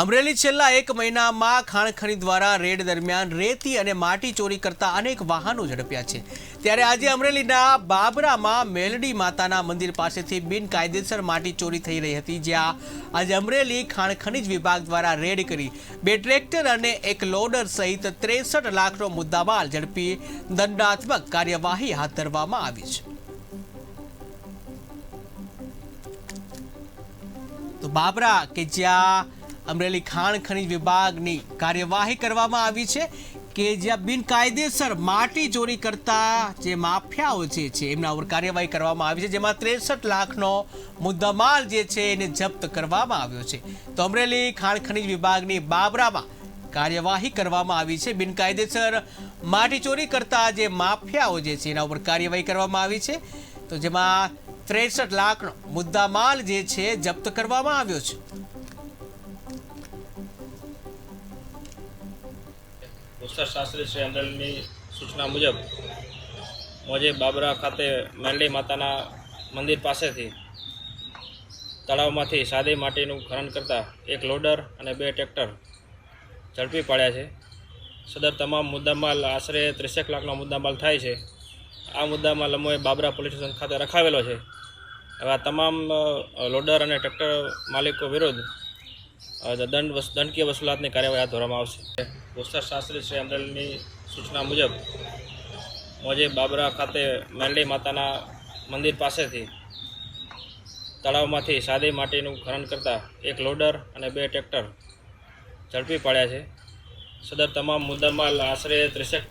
અમરેલી છેલ્લા એક મહિનામાં ખાણખણી દ્વારા રેડ દરમિયાન રેતી અને માટી ચોરી કરતા અનેક વાહનો ઝડપ્યા છે. ત્યારે આજે અમરેલીના બાબરામાં મેલડી માતાના મંદિર પાસેથી બિનકાયદેસર માટી ચોરી થઈ રહી હતી, જ્યાં આજે અમરેલી ખાણખનીજ વિભાગ દ્વારા રેડ કરી બે ટ્રેક્ટર અને એક લોડર સહિત ત્રેસઠ લાખનો મુદ્દામાલ ઝડપી દંડાત્મક કાર્યવાહી હાથ ધરવામાં આવી છે. તો બાબરા કે જ્યાં અમરેલી ખાણ ખનીજ વિભાગની કાર્યવાહી કરવામાં આવી છે કે જ્યાં બિનકાયદેસર માટી ચોરી કરતા જે માફિયાઓ જે છે, એમના ઉપર કાર્યવાહી કરવામાં આવી છે, જેમાં ત્રેસઠ લાખનો મુદ્દામાલ જે છે, એને જપ્ત કરવામાં આવ્યો છે. તો અમરેલી ખાણ ખનીજ વિભાગની બાબરામાં કાર્યવાહી કરવામાં આવી છે. બિનકાયદેસર માટી ચોરી કરતા જે માફિયાઓ જે છે, એના ઉપર કાર્યવાહી કરવામાં આવી છે. તો જેમાં ત્રેસઠ લાખનો મુદ્દામાલ જે છે, જપ્ત કરવામાં આવ્યો છે. ભૂસ્તર શાસ્ત્રી શ્રી અંદરની સૂચના મુજબ મોજે બાબરા ખાતે મેલડી માતાના મંદિર પાસેથી તળાવમાંથી સાદી માટીનું ખનન કરતાં એક લોડર અને બે ટ્રેક્ટર ઝડપી પાડ્યા છે. સદર તમામ મુદ્દામાલ આશરે ત્રીસેક લાખનો મુદ્દામાલ થાય છે. આ મુદ્દામાલ અમોએ બાબરા પોલીસ સ્ટેશન ખાતે રખાવેલો છે. હવે આ તમામ લોડર અને ટ્રેક્ટર માલિકો વિરુદ્ધ દંડ દંડકીય વસૂલાતની કાર્યવાહી હાથ ધરવામાં આવશે. ભૂસ્તર શાસ્ત્રી શ્રી અમરેલીની સૂચના મુજબ મોજે બાબરા ખાતે મેલડી માતાના મંદિર પાસેથી તળાવમાંથી સાદી માટીનું ખનન કરતા એક લોડર અને બે ટ્રેક્ટર ઝડપી પાડ્યા છે. સદર તમામ મુદ્દામાલ આશરે ત્રીસેક